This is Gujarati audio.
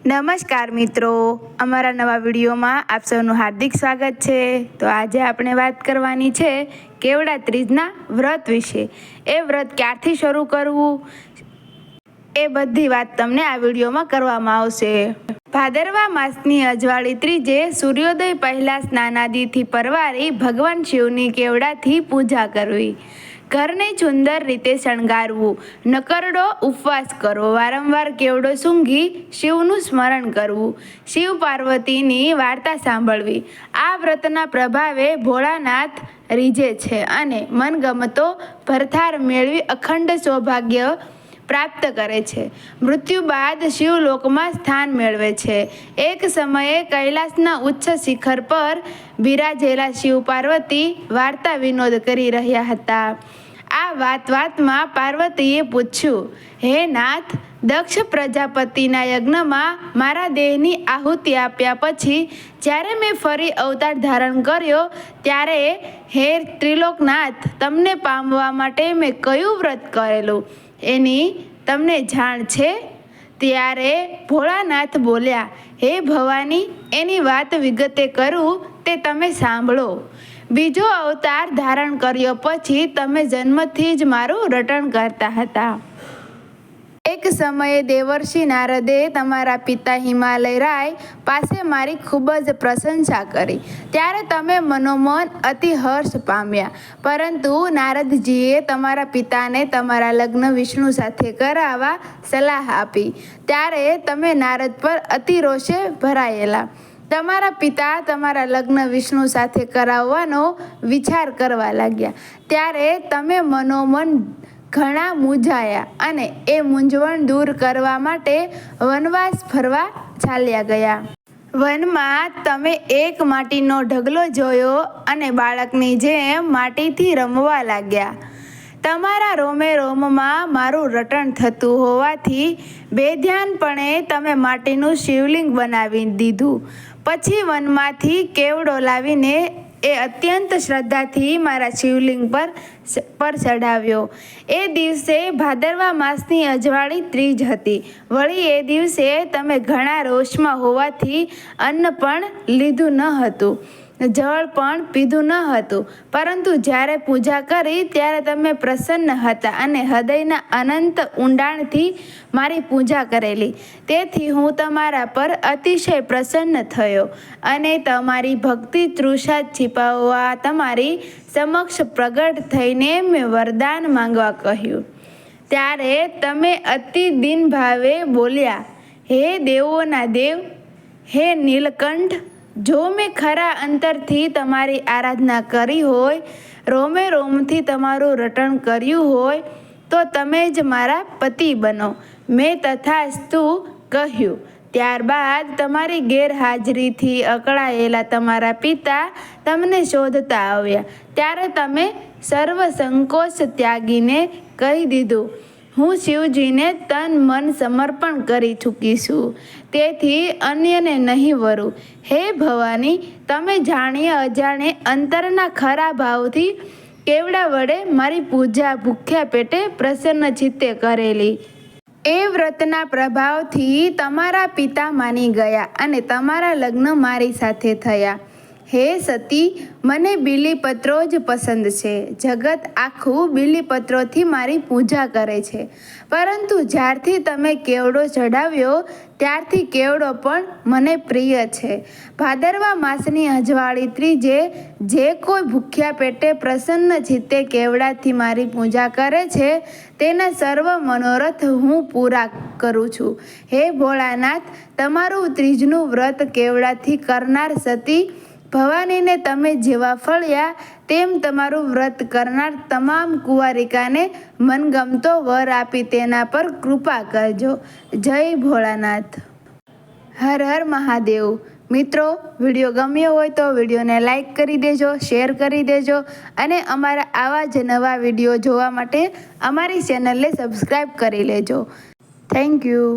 નમસ્કાર મિત્રો. અમારા નવા વિડીયોમાં આપ સૌનું હાર્દિક સ્વાગત છે. તો આજે આપણે વાત કરવાની છે કેવડા ત્રીજના વ્રત વિશે. એ વ્રત ક્યારથી શરૂ કરવું? એ બધી વાત તમને આ વિડીયોમાં કરવામાં આવશે. ભાદરવા માસની અજવાળી ત્રીજે સૂર્યોદય પહેલાં સ્નાનાદિથી પરવારી ભગવાન શિવની કેવડાથી પૂજા કરવી. ઘરને સુંદર રીતે શણગારવું. નકરડો ઉપવાસ કરવો વારંવાર કેવડો સૂંઘી શિવનું સ્મરણ કરવું. શિવ પાર્વતીની વાર્તા સાંભળવી. આ વ્રતના પ્રભાવે ભોળાનાથ રીઝે છે અને મનગમતો ભરથાર મેળવી અખંડ સૌભાગ્ય પ્રાપ્ત કરે છે. મૃત્યુ બાદ શિવલોકમાં સ્થાન મેળવે છે. એક સમયે કૈલાસના ઉચ્ચ શિખર પર બિરાજેલા શિવ પાર્વતી વાર્તા વિનોદ કરી રહ્યા હતા. આ વાત વાતમાં પાર્વતીએ પૂછ્યું, હે નાથ, દક્ષ પ્રજાપતિના યજ્ઞમાં મારા દેહની આહુતિ આપ્યા પછી જ્યારે મેં ફરી અવતાર ધારણ કર્યો ત્યારે હે ત્રિલોકનાથ, તમને પામવા માટે મેં કયું વ્રત કરેલું? એની તમને જાણ છે? ત્યારે ભોળાનાથ બોલ્યા, હે ભવાની, એની વાત વિગતે કરું, તે તમે સાંભળો. બીજો અવતાર ધારણ કર્યો પછી તમે જન્મથી જ મારું રટણ કરતા હતા. સમયે દેવર્ષિ નારદે તમારા પિતા હિમાલય રાય પાસે મારી ખૂબ જ પ્રશંસા કરી. ત્યારે તમે મનોમન અતિ હર્ષ પામ્યા. પરંતુ નારદજીએ તમારા પિતાને તમારા લગ્ન વિષ્ણુ સાથે કરાવવા સલાહ આપી. ત્યારે તમે નારદ પર અતિ રોષે ભરાયેલા. તમારા પિતા તમારા લગ્ન વિષ્ણુ સાથે કરાવવાનો વિચાર કરવા લાગ્યા. ત્યારે તમે મનોમન ઘણા મૂંઝાયા અને એ મૂંઝવણ દૂર કરવા માટે વનવાસ ફરવા ચાલ્યા ગયા. વનમાં તમે એક માટીનો ઢગલો જોયો અને બાળકની જેમ માટીથી રમવા લાગ્યા. તમારા રોમે રોમમાં મારું રટણ થતું હોવાથી બેધ્યાનપણે તમે માટીનું શિવલિંગ બનાવી દીધું. પછી વનમાંથી કેવડો લાવીને એ અત્યંત શ્રદ્ધાથી મારા શિવલિંગ પર પર ચઢાવ્યો એ દિવસે ભાદરવા માસની અજવાળી ત્રીજ હતી. વળી એ દિવસે તમે ઘણા રોષમાં હોવાથી અન્ન પણ લીધું ન હતું. જળ પણ પીધું ન હતું. પરંતુ જ્યારે પૂજા કરી, ત્યારે તમે પ્રસન્ન હતા અને હૃદયના અનંત ઊંડાણથી મારી પૂજા કરેલી. તેથી હું તમારા પર અતિશય પ્રસન્ન થયો અને તમારી ભક્તિ તૃષા છીપાવવા તમારી સમક્ષ પ્રગટ થઈને મેં વરદાન માંગવા કહ્યું. ત્યારે તમે અતિ દિન ભાવે બોલ્યા, હે દેવોના દેવ, હે નીલકંઠ જો મેં ખરા અંતરથી તમારી આરાધના કરી હોય, રોમે રોમથી તમારું રટણ કર્યું હોય, તો તમે જ મારા પતિ બનો. મેં તથાસ્તુ કહ્યું. ત્યારબાદ તમારી ગેરહાજરીથી અકળાયેલા તમારા પિતા તમને શોધતા આવ્યા. ત્યારે તમે સર્વ સંકોચ ત્યાગીને કહી દીધું. હું શિવજીને તન મન સમર્પણ કરી ચૂકી છું. તેથી અન્યને નહીં વરું. હે ભવાની, તમે જાણીએ અજાણે અંતરના ખરા ભાવથી કેવડા વડે મારી પૂજા ભૂખ્યા પેટે પ્રસન્ન ચિત્તે કરેલી. એ વ્રતના પ્રભાવથી તમારા પિતા માની ગયા અને તમારા લગ્ન મારી સાથે થયા. હે સતી, મને બીલીપત્રો જ પસંદ છે. જગત આખું બીલીપત્રોથી મારી પૂજા કરે છે. પરંતુ જ્યારથી તમે કેવડો ચઢાવ્યો, ત્યારથી કેવડો પણ મને પ્રિય છે. ભાદરવા માસની અજવાળી ત્રીજે જે કોઈ ભૂખ્યા પેટે પ્રસન્ન ચિત્તે કેવડાથી મારી પૂજા કરે છે, તેના સર્વ મનોરથ હું પૂરા કરું છું. હે ભોળાનાથ, તમારું ત્રીજનું વ્રત કેવડાથી કરનાર સતી ભવાનીને તમે જેવા ફળ્યા, તેમ તમારું વ્રત કરનાર તમામ કુંવારિકાને મનગમતો વર આપી તેના પર કૃપા કરજો. જય ભોળાનાથ. હર હર મહાદેવ. મિત્રો, વીડિયો ગમ્યો હોય તો વિડીયોને લાઈક કરી દેજો, શેર કરી દેજો અને અમારા આવા જ નવા વીડિયો જોવા માટે અમારી ચેનલને સબસ્ક્રાઈબ કરી લેજો. Thank you.